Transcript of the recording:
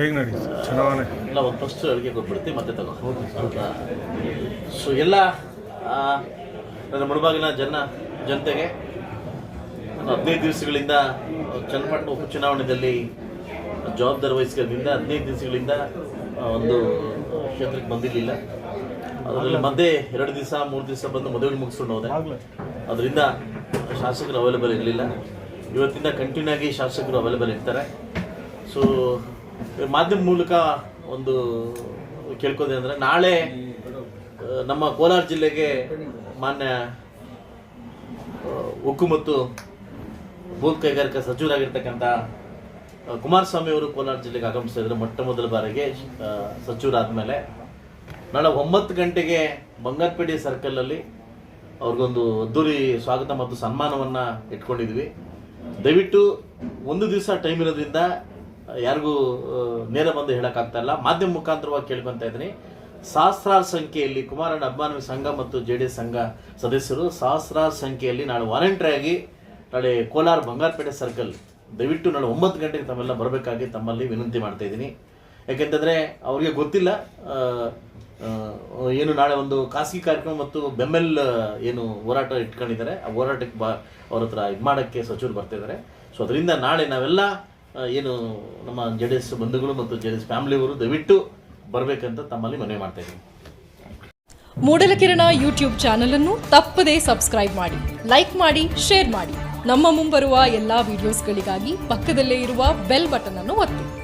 ಹೇಗೆ ನಡೀತು ಚುನಾವಣೆ? ಎಲ್ಲ ಒಂದು ಫಸ್ಟ್ ಅಡುಗೆ ಕೊಟ್ಬಿಡ್ತೀವಿ ಮತ್ತೆ ತಗೋ. ಸೊ ಎಲ್ಲ ನನ್ನ ಮುಳುಬಾಗಿನ ಜನ, ಜನತೆಗೆ ನಾನು ಹದಿನೈದು ದಿವಸಗಳಿಂದ ಚನ್ನಪಟ್ಟಣ ಉಪಚುನಾವಣೆಯಲ್ಲಿ ಜವಾಬ್ದಾರಿ ವಹಿಸ್ಕೊಂಡಿಂದ ಹದಿನೈದು ದಿವಸಗಳಿಂದ ಒಂದು ಕ್ಷೇತ್ರಕ್ಕೆ ಬಂದಿರಲಿಲ್ಲ. ಅದರಲ್ಲಿ ಮಧ್ಯೆ ಎರಡು ದಿವಸ, ಮೂರು ದಿವಸ ಬಂದು ಮದುವೆ ಮುಗಿಸ್ಕೊಂಡು ಹೋದೆ. ಅದರಿಂದ ಶಾಸಕರು ಅವೈಲೇಬಲ್ ಇರಲಿಲ್ಲ. ಇವತ್ತಿಂದ ಕಂಟಿನ್ಯೂ ಆಗಿ ಶಾಸಕರು ಅವೈಲೇಬಲ್ ಇರ್ತಾರೆ. ಸೊ ಮಾಧ್ಯಮ ಮೂಲಕ ಒಂದು ಕೇಳ್ಕೋದೆ ಅಂದರೆ ನಾಳೆ ನಮ್ಮ ಕೋಲಾರ ಜಿಲ್ಲೆಗೆ ಮಾನ್ಯ ಉಕ್ಕು ಮತ್ತು ಭೂ ಕೈಗಾರಿಕಾ ಸಚಿವರಾಗಿರ್ತಕ್ಕಂಥ ಕುಮಾರಸ್ವಾಮಿ ಅವರು ಕೋಲಾರ ಜಿಲ್ಲೆಗೆ ಆಗಮಿಸಿದ್ರು ಮೊಟ್ಟ ಮೊದಲ ಬಾರಿಗೆ ಸಚಿವರಾದ ಮೇಲೆ ನಾಳೆ ಒಂಬತ್ತು ಗಂಟೆಗೆ ಬಂಗಾರಪೇಟೆ ಸರ್ಕಲಲ್ಲಿ ಅವ್ರಿಗೊಂದು ಅದ್ದೂರಿ ಸ್ವಾಗತ ಮತ್ತು ಸನ್ಮಾನವನ್ನು ಇಟ್ಕೊಂಡಿದ್ವಿ. ದಯವಿಟ್ಟು ಒಂದು ದಿವಸ ಟೈಮ್ ಇರೋದ್ರಿಂದ ಯಾರಿಗೂ ನೇರ ಬಂದು ಹೇಳೋಕ್ಕಾಗ್ತಾಯಿಲ್ಲ ಮಾಧ್ಯಮ ಮುಖಾಂತರವಾಗಿ ಕೇಳ್ಕೊತಾ ಇದ್ದೀನಿ. ಸಹಸ್ರಾರು ಸಂಖ್ಯೆಯಲ್ಲಿ ಕುಮಾರಣ್ಣ ಅಭಿಮಾನಿ ಸಂಘ ಮತ್ತು ಜೆ ಡಿ ಎಸ್ ಸಂಘ ಸದಸ್ಯರು ಸಹಸ್ರಾರು ಸಂಖ್ಯೆಯಲ್ಲಿ ನಾಳೆ ವಾಲಂಟ್ರಿ ಆಗಿ, ನಾಳೆ ಕೋಲಾರ ಬಂಗಾರಪೇಟೆ ಸರ್ಕಲ್, ದಯವಿಟ್ಟು ನಾಳೆ ಒಂಬತ್ತು ಗಂಟೆಗೆ ತಮ್ಮೆಲ್ಲ ಬರಬೇಕಾಗಿ ತಮ್ಮಲ್ಲಿ ವಿನಂತಿ ಮಾಡ್ತಾ ಇದ್ದೀನಿ. ಯಾಕೆಂತಂದರೆ ಅವರಿಗೆ ಗೊತ್ತಿಲ್ಲ ಏನು ನಾಳೆ ಒಂದು ಖಾಸಗಿ ಕಾರ್ಯಕ್ರಮ ಮತ್ತು ಬೆಮ್ಮೆಲ್ ಏನು ಹೋರಾಟ ಇಟ್ಕೊಂಡಿದ್ದಾರೆ. ಆ ಹೋರಾಟಕ್ಕೆ ಬಾ, ಅವ್ರ ಹತ್ರ ಇದು ಮಾಡೋಕ್ಕೆ ಸಚಿವರು ಬರ್ತಿದ್ದಾರೆ. ಸೊ ಅದರಿಂದ ನಾಳೆ ನಾವೆಲ್ಲ ಏನು ನಮ್ಮ ಜೆ ಡಿ ಎಸ್ ಬಂಧುಗಳು ಮತ್ತು ಜೆ ಡಿ ಎಸ್ ಫ್ಯಾಮಿಲಿಯವರು ದಯವಿಟ್ಟು ಬರಬೇಕಂತ ತಮ್ಮಲ್ಲಿ ಮನವಿ ಮಾಡ್ತಾ ಮೂಡಲ ಮೂಡಲಕಿರಣ ಯೂಟ್ಯೂಬ್ ಚಾನೆಲ್ ಅನ್ನು ತಪ್ಪದೇ ಸಬ್ಸ್ಕ್ರೈಬ್ ಮಾಡಿ, ಲೈಕ್ ಮಾಡಿ, ಶೇರ್ ಮಾಡಿ. ನಮ್ಮ ಮುಂಬರುವ ಎಲ್ಲಾ ವಿಡಿಯೋಸ್ಗಳಿಗಾಗಿ ಪಕ್ಕದಲ್ಲೇ ಇರುವ ಬೆಲ್ ಬಟನ್ ಅನ್ನು ಒತ್ತಿ.